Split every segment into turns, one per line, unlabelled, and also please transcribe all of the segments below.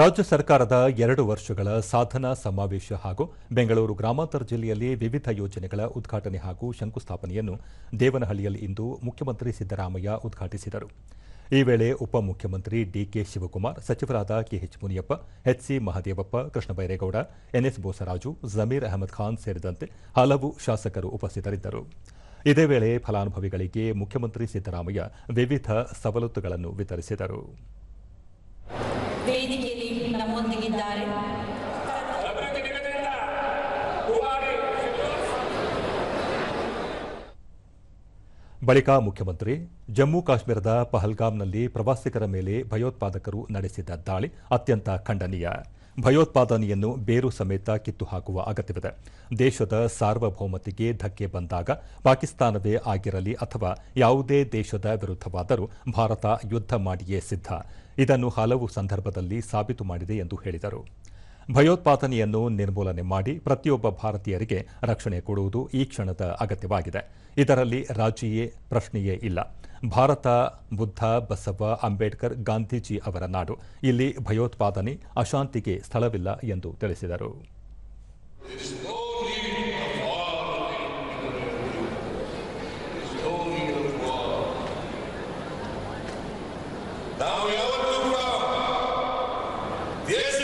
ರಾಜ್ಯ ಸರ್ಕಾರದ ಎರಡು ವರ್ಷಗಳ ಸಾಧನಾ ಸಮಾವೇಶ ಹಾಗೂ ಬೆಂಗಳೂರು ಗ್ರಾಮಾಂತರ ಜಿಲ್ಲೆಯಲ್ಲಿ ವಿವಿಧ ಯೋಜನೆಗಳ ಉದ್ಘಾಟನೆ ಹಾಗೂ ಶಂಕುಸ್ಥಾಪನೆಯನ್ನು ದೇವನಹಳ್ಳಿಯಲ್ಲಿ ಇಂದು ಮುಖ್ಯಮಂತ್ರಿ ಸಿದ್ದರಾಮಯ್ಯ ಉದ್ಘಾಟಿಸಿದರು. ಈ ವೇಳೆ ಉಪಮುಖ್ಯಮಂತ್ರಿ ಡಿಕೆ ಶಿವಕುಮಾರ್, ಸಚಿವರಾದ KH Muniyappa, HC Mahadevappa Krishna Byregowda NS Bosaraju, Zameer Ahmed Khan ಸೇರಿದಂತೆ ಹಲವು ಶಾಸಕರು ಉಪಸ್ಥಿತರಿದ್ದರು. ಇದೇ ವೇಳೆ ಫಲಾನುಭವಿಗಳಿಗೆ ಮುಖ್ಯಮಂತ್ರಿ ಸಿದ್ದರಾಮಯ್ಯ ವಿವಿಧ ಸವಲತ್ತುಗಳನ್ನು ವಿತರಿಸಿದರು.
ವೇದಿಕೆಯಲ್ಲಿ ನಮ್ಮೊಂದಿಗಿದ್ದಾರೆ.
ಬಳಿಕ ಮುಖ್ಯಮಂತ್ರಿ ಜಮ್ಮು ಕಾಶ್ಮೀರದ ಪಹಲ್ಗಾಮ್ನಲ್ಲಿ ಪ್ರವಾಸಿಗರ ಮೇಲೆ ಭಯೋತ್ಪಾದಕರು ನಡೆಸಿದ ದಾಳಿ ಅತ್ಯಂತ ಖಂಡನೀಯ. ಭಯೋತ್ಪಾದನೆಯನ್ನು ಬೇರು ಸಮೇತ ಕಿತ್ತು ಹಾಕುವ ಅಗತ್ಯವಿದೆ. ದೇಶದ ಸಾರ್ವಭೌಮತೆಗೆ ಧಕ್ಕೆ ಬಂದಾಗ ಪಾಕಿಸ್ತಾನವೇ ಆಗಿರಲಿ ಅಥವಾ ಯಾವುದೇ ದೇಶದ ವಿರುದ್ಧವಾದರೂ ಭಾರತ ಯುದ್ಧ ಮಾಡಿಯೇ ಸಿದ್ಧ. ಇದನ್ನು ಹಲವು ಸಂದರ್ಭದಲ್ಲಿ ಸಾಬೀತು ಮಾಡಿದೆ ಎಂದು ಹೇಳಿದರು. ಭಯೋತ್ಪಾದನೆಯನ್ನು ನಿರ್ಮೂಲನೆ ಮಾಡಿ ಪ್ರತಿಯೊಬ್ಬ ಭಾರತೀಯರಿಗೆ ರಕ್ಷಣೆ ಕೊಡುವುದು ಈ ಕ್ಷಣದ ಅಗತ್ಯವಾಗಿದೆ. ಇದರಲ್ಲಿ ರಾಜಿಯೇ ಪ್ರಶ್ನೆಯೇ ಇಲ್ಲ. ಭಾರತ, ಬುದ್ಧ, ಬಸವ, ಅಂಬೇಡ್ಕರ್, ಗಾಂಧೀಜಿ ಅವರ ನಾಡು. ಇಲ್ಲಿ ಭಯೋತ್ಪಾದನೆ ಅಶಾಂತಿಗೆ ಸ್ಥಳವಿಲ್ಲ ಎಂದು ತಿಳಿಸಿದರು.
ನಾವು ಯಾವತ್ತೂ ಕೂಡ ದೇಶಕ್ಕೆ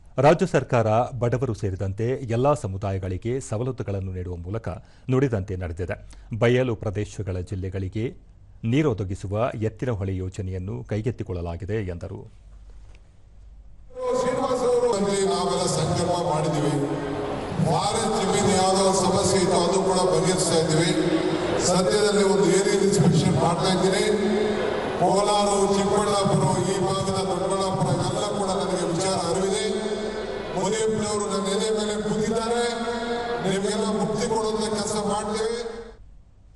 ರಾಜ್ಯ ಸರ್ಕಾರ, ಬಡವರು ಸೇರಿದಂತೆ ಎಲ್ಲಾ ಸಮುದಾಯಗಳಿಗೆ ಸವಲತ್ತುಗಳನ್ನು ನೀಡುವ ಮೂಲಕ ನುಡಿದಂತೆ ನಡೆದಿದೆ. ಬಯಲು ಪ್ರದೇಶಗಳ ಜಿಲ್ಲೆಗಳಿಗೆ ನೀರೊದಗಿಸುವ ಎತ್ತಿನ ಹೊಳೆ ಯೋಜನೆಯನ್ನು ಕೈಗೆತ್ತಿಕೊಳ್ಳಲಾಗಿದೆ ಎಂದರು.
ಸಮಸ್ಯೆ ಇತ್ತು, ಅದು ಕೂಡ ಸದ್ಯದಲ್ಲಿ ಒಂದು ಮುನಿಯಪ್ಪನವರು ನನ್ನ ಎಲೆ ಮೇಲೆ ಕೂತಿದ್ದಾರೆ ನಿಮಗೆಲ್ಲ ಮುಕ್ತಿ ಕೊಡುವಂತ ಕೆಲಸ ಮಾಡ್ತೇವೆ.